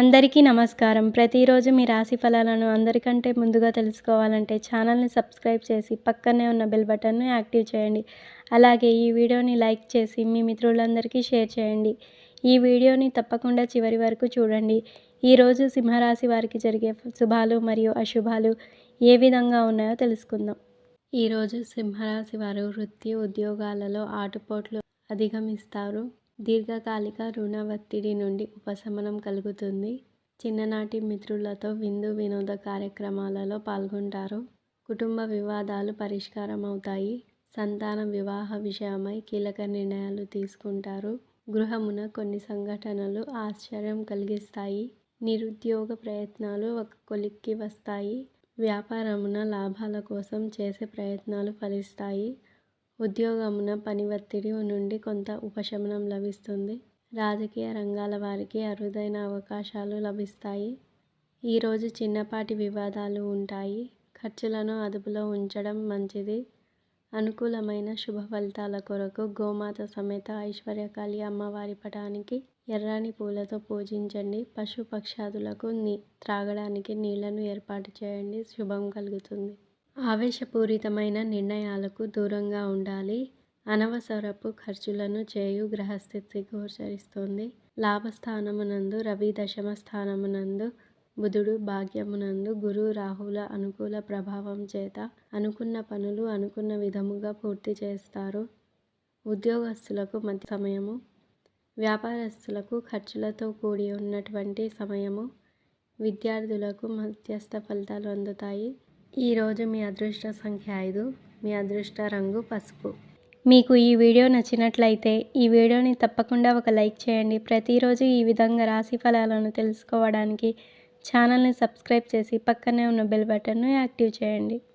అందరికీ నమస్కారం. ప్రతిరోజు మీ రాశి ఫలాలను అందరికంటే ముందుగా తెలుసుకోవాలంటే ఛానల్ని సబ్స్క్రైబ్ చేసి పక్కనే ఉన్న బెల్ బటన్ను యాక్టివ్ చేయండి. అలాగే ఈ వీడియోని లైక్ చేసి మీ మిత్రులందరికీ షేర్ చేయండి. ఈ వీడియోని తప్పకుండా చివరి వరకు చూడండి. ఈరోజు సింహరాశి వారికి జరిగే శుభాలు మరియు అశుభాలు ఏ విధంగా ఉన్నాయో తెలుసుకుందాం. ఈరోజు సింహరాశి వారు వృత్తి ఉద్యోగాలలో ఆటుపోట్లు అధిగమిస్తారు. దీర్ఘకాలిక రుణ ఒత్తిడి నుండి ఉపశమనం కలుగుతుంది. చిన్ననాటి మిత్రులతో విందు వినోద కార్యక్రమాలలో పాల్గొంటారు. కుటుంబ వివాదాలు పరిష్కారం అవుతాయి సంతాన వివాహ విషయమై కీలక నిర్ణయాలు తీసుకుంటారు. గృహమున కొన్ని సంఘటనలు ఆశ్చర్యం కలిగిస్తాయి. నిరుద్యోగ ప్రయత్నాలు ఒక కొలిక్కి వస్తాయి. వ్యాపారమున లాభాల కోసం చేసే ప్రయత్నాలు ఫలిస్తాయి. ఉద్యోగమున పని ఒత్తిడి నుండి కొంత ఉపశమనం లభిస్తుంది. రాజకీయ రంగాల వారికి అరుదైన అవకాశాలు లభిస్తాయి. ఈరోజు చిన్నపాటి వివాదాలు ఉంటాయి. ఖర్చులను అదుపులో ఉంచడం మంచిది. అనుకూలమైన శుభ ఫలితాల కొరకు గోమాత సమేత ఐశ్వర్యకాళి అమ్మవారి పటానికి ఎర్రని పూలతో పూజించండి. పశు పక్షాదులకు నీ త్రాగడానికి నీళ్ళను ఏర్పాటు చేయండి. శుభం కలుగుతుంది. ఆవేశపూరితమైన నిర్ణయాలకు దూరంగా ఉండాలి. అనవసరపు ఖర్చులను చేయు గ్రహస్థితి గోచరిస్తుంది. లాభస్థానమునందు రవి దశమ స్థానమునందు బుధుడు భాగ్యమునందు గురు రాహుల అనుకూల ప్రభావం చేత అనుకున్న పనులు అనుకున్న విధముగా పూర్తి చేస్తారు. ఉద్యోగస్తులకు మధ్య సమయము వ్యాపారస్తులకు ఖర్చులతో కూడి ఉన్నటువంటి సమయము విద్యార్థులకు మధ్యస్థ ఫలితాలు అందుతాయి. ఈరోజు మీ అదృష్ట సంఖ్య ఐదు. మీ అదృష్ట రంగు పసుపు. మీకు ఈ వీడియో నచ్చినట్లయితే ఈ వీడియోని తప్పకుండా ఒక లైక్ చేయండి. ప్రతిరోజు ఈ విధంగా రాశి ఫలాలను తెలుసుకోవడానికి ఛానల్ని సబ్స్క్రైబ్ చేసి పక్కనే ఉన్న బెల్ బటన్ను యాక్టివ్ చేయండి.